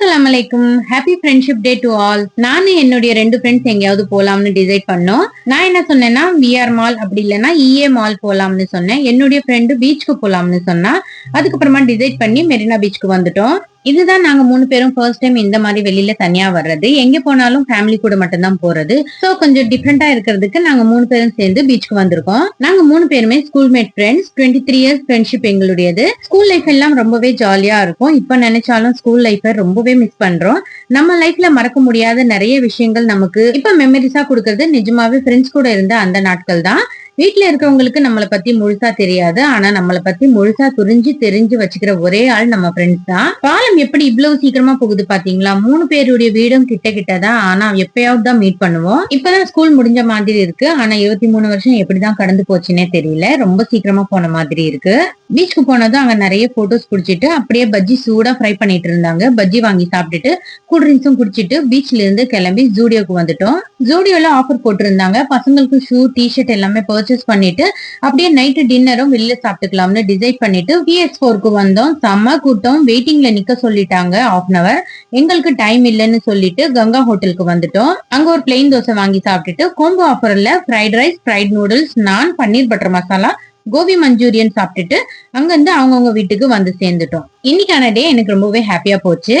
அஸ்ஸலாமு வலைக்கும் happy friendship day to all நானும் என்னுடைய ரெண்டு ஃப்ரெண்ட்ஸ் எங்கேயாவது போலாம்னு டிசைட் பண்ணோம். நான் என்ன சொன்னேன்னா விஆர் மால் அப்படி இல்லைன்னா இஏ மால் போலாம்னு சொன்னேன். என்னுடைய ஃப்ரெண்டு பீச்சுக்கு போலாம்னு சொன்னா அதுக்கப்புறமா டிசைட் பண்ணி மெரினா பீச்சுக்கு வந்துட்டோம். இதுதான் நாங்க மூணு பேரும் ஃபர்ஸ்ட் டைம் இந்த மாதிரி வெளியில தனியா வர்றது. எங்க போனாலும் ஃபேமிலி கூட மட்டும்தான் போறது. சோ கொஞ்சம் டிஃப்ரெண்டா இருக்கிறதுக்கு நாங்க மூணு பேரும் சேர்ந்து பீச்சுக்கு வந்திருக்கோம். நாங்க மூணு பேருமே school mate friends twenty three years friendship எங்களுடையது. School life எல்லாம் ரொம்பவே ஜாலியா இருக்கும். இப்ப நினைச்சாலும் ஸ்கூல் லைஃபை ரொம்பவே மிஸ் பண்றோம். நம்ம லைஃப்ல மறக்க முடியாத நிறைய விஷயங்கள் நமக்கு இப்ப மெமரிஸா கொடுக்கறது நிஜமாவே ஃப்ரெண்ட்ஸ் கூட இருந்த அந்த நாட்கள் தான் வீட்ல இருக்கிறவங்களுக்கு நம்மளை பத்தி முழுசா தெரியாது. ஆனா நம்மளை பத்தி முழுசா துரிஞ்சு தெரிஞ்சு வச்சுக்கிற ஒரே ஆள் நம்ம ஃப்ரெண்ட்ஸ் தான். பாலம் எப்படி இவ்வளவு சீக்கிரமா போகுது பாத்தீங்களா? மூணு பேருடைய வீடும் கிட்ட கிட்ட தான் ஆனா எப்பயாவது தான் மீட் பண்ணுவோம். இப்பதான் ஸ்கூல் முடிஞ்ச மாதிரி இருக்கு. ஆனா இருபத்தி மூணு வருஷம் எப்படிதான் கடந்து போச்சுன்னே தெரியல. ரொம்ப சீக்கிரமா போன மாதிரி இருக்கு. பீச்சுக்கு போனதும் அங்க நிறைய போட்டோஸ் குடிச்சிட்டு அப்படியே பஜ்ஜி சூடா ஃப்ரை பண்ணிட்டு இருந்தாங்க. பஜ்ஜி வாங்கி சாப்பிட்டுட்டு கூல் ட்ரிங்க்ஸும் குடிச்சிட்டு பீச்ல இருந்து கிளம்பி ஜூடியோக்கு வந்துட்டோம். ஜூடியோல ஆஃபர் போட்டிருந்தாங்க. பசங்களுக்கு ஷூ டிஷர்ட் எல்லாமே பர்ச்சேஸ் பண்ணிட்டு அப்படியே நைட்டு டின்னரும் வெளில சாப்பிட்டுக்கலாம்னு டிசைட் பண்ணிட்டு பிஎஸ் ஃபோருக்கு வந்தோம். செம்ம கூட்டம். வெயிட்டிங்ல நிக்க சொல்லிட்டாங்க ஆஃப் அன் அவர் எங்களுக்கு டைம் இல்லைன்னு சொல்லிட்டு கங்கா ஹோட்டலுக்கு வந்துட்டோம். அங்க ஒரு பிளெயின் தோசை வாங்கி சாப்பிட்டுட்டு கோம்போ ஆஃபர்ல fried rice fried noodles naan paneer butter masala gobi manchurian சாப்பிட்டுட்டு அங்கிருந்து அவங்கவுங்க வீட்டுக்கு வந்து சேர்ந்துட்டோம். இன்னைக்கான டே எனக்கு ரொம்பவே ஹாப்பியா போச்சு.